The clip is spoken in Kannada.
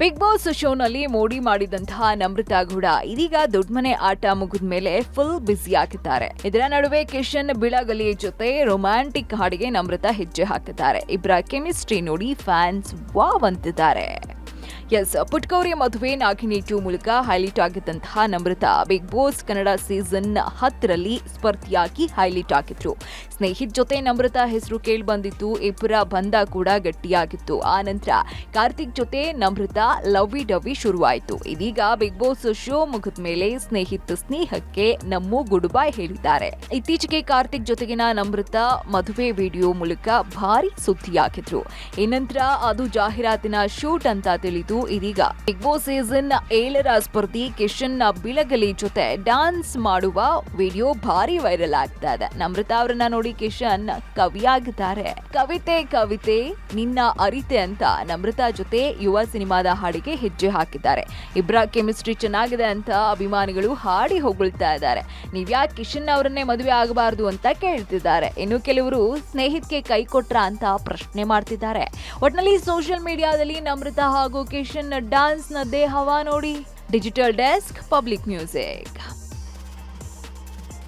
ಬಿಗ್ ಬಾಸ್ ಶೋನಲ್ಲಿ ಮೋಡಿ ಮಾಡಿದಂತಹ ನಮ್ರತಾ ಗೌಡ. ಇದೀಗ ದೊಡ್ಡಮನೆ ಆಟ ಮುಗಿದ ಮೇಲೆ ಫುಲ್ ಬ್ಯುಸಿ ಆಗಿದ್ದಾರೆ. ಇದರ ನಡುವೆ ಕಿಶನ್ ಬಿಳಗಲಿ ಜೊತೆ ರೊಮ್ಯಾಂಟಿಕ್ ಹಾಡಿಗೆ ನಮ್ರತಾ ಹೆಜ್ಜೆ ಹಾಕಿದ್ದಾರೆ. ಇಬ್ಬರ ಕೆಮಿಸ್ಟ್ರಿ ನೋಡಿ ಫ್ಯಾನ್ಸ್ ವಾವ್ ಅಂತಿದ್ದಾರೆ ಎಸ್ ಪುಟ್ಕೌರಿ ಮದುವೆ ನಾಗಿನಿ ಟೂ ಮೂಲಕ highlight ಆಗಿದ್ದಂತಹ Namratha. Bigg Boss Kannada season ಹತ್ತರಲ್ಲಿ ಸ್ಪರ್ಧಿಯಾಗಿ ಹೈಲೈಟ್ ಆಗಿದ್ರು. ಸ್ನೇಹಿತ್ ಜೊತೆ ನಮ್ರತಾ ಹೆಸರು ಕೇಳಿ ಬಂದಿತ್ತು. ಇಬ್ಬರ ಬಂಧ ಕೂಡ ಗಟ್ಟಿಯಾಗಿತ್ತು. ಆ ನಂತರ ಕಾರ್ತಿಕ್ ಜೊತೆ ನಮ್ರತಾ ಲವ್ವಿ ಡವ್ವಿ ಶುರುವಾಯಿತು. ಇದೀಗ ಬಿಗ್ ಬಾಸ್ ಶೋ ಮುಗಿದ ಮೇಲೆ ಸ್ನೇಹಿತ್ ಸ್ನೇಹಕ್ಕೆ ನಮ್ಮ ಗುಡ್ ಬೈ ಹೇಳಿದ್ದಾರೆ. ಇತ್ತೀಚೆಗೆ ಕಾರ್ತಿಕ್ ಜೊತೆಗಿನ ನಮ್ರತಾ ಮದುವೆ ವಿಡಿಯೋ ಮೂಲಕ ಭಾರಿ ಸುದ್ದಿಯಾಗಿದ್ರು. ಏನಂತರ ನಂತರ ಅದು ಜಾಹೀರಾತಿನ ಶೂಟ್ ಅಂತ ತಿಳಿದು ಇದೀಗ ಬಿಗ್ ಬಾಸ್ ಸೀಸನ್ ಏಳರ ಸ್ಪರ್ಧಿ ಕಿಶನ್ ಬಿಳಗಲಿ ಜೊತೆ ಡಾನ್ಸ್ ಮಾಡುವ ವಿಡಿಯೋ ಭಾರಿ ವೈರಲ್ ಆಗ್ತಾ ಇದೆ. ನಮ್ರತಾ ಅವರನ್ನ ನೋಡಿ ಕಿಶನ್ ಕವಿಯಾಗಿದ್ದಾರೆ. ಕವಿತೆ ಕವಿತೆ, ನಿನ್ನ ಅರಿತೆ ಅಂತ ನಮ್ರತಾ ಜೊತೆ ಯುವ ಸಿನಿಮಾದ ಹಾಡಿಗೆ ಹೆಜ್ಜೆ ಹಾಕಿದ್ದಾರೆ. ಇಬ್ಬರ ಕೆಮಿಸ್ಟ್ರಿ ಚೆನ್ನಾಗಿದೆ ಅಂತ ಅಭಿಮಾನಿಗಳು ಹಾಡಿ ಹೊಗಳ್ತಾ ಇದ್ದಾರೆ. ನೀವ್ಯಾಕೆ ಕಿಶನ್ ಅವರನ್ನೇ ಮದುವೆ ಆಗಬಾರದು ಅಂತ ಕೇಳ್ತಿದ್ದಾರೆ. ಇನ್ನು ಕೆಲವರು ಸ್ನೇಹಿತಕ್ಕೆ ಕೈ ಕೊಟ್ರ ಅಂತ ಪ್ರಶ್ನೆ ಮಾಡ್ತಿದ್ದಾರೆ. ಒಟ್ನಲ್ಲಿ ಸೋಷಿಯಲ್ ಮೀಡಿಯಾದಲ್ಲಿ ನಮ್ರತಾ ಹಾಗೂ ಕಿಶನ್ ಡಾನ್ಸ್ ನದ್ದೇ ಹವಾ ನೋಡಿ. Digital desk, public music.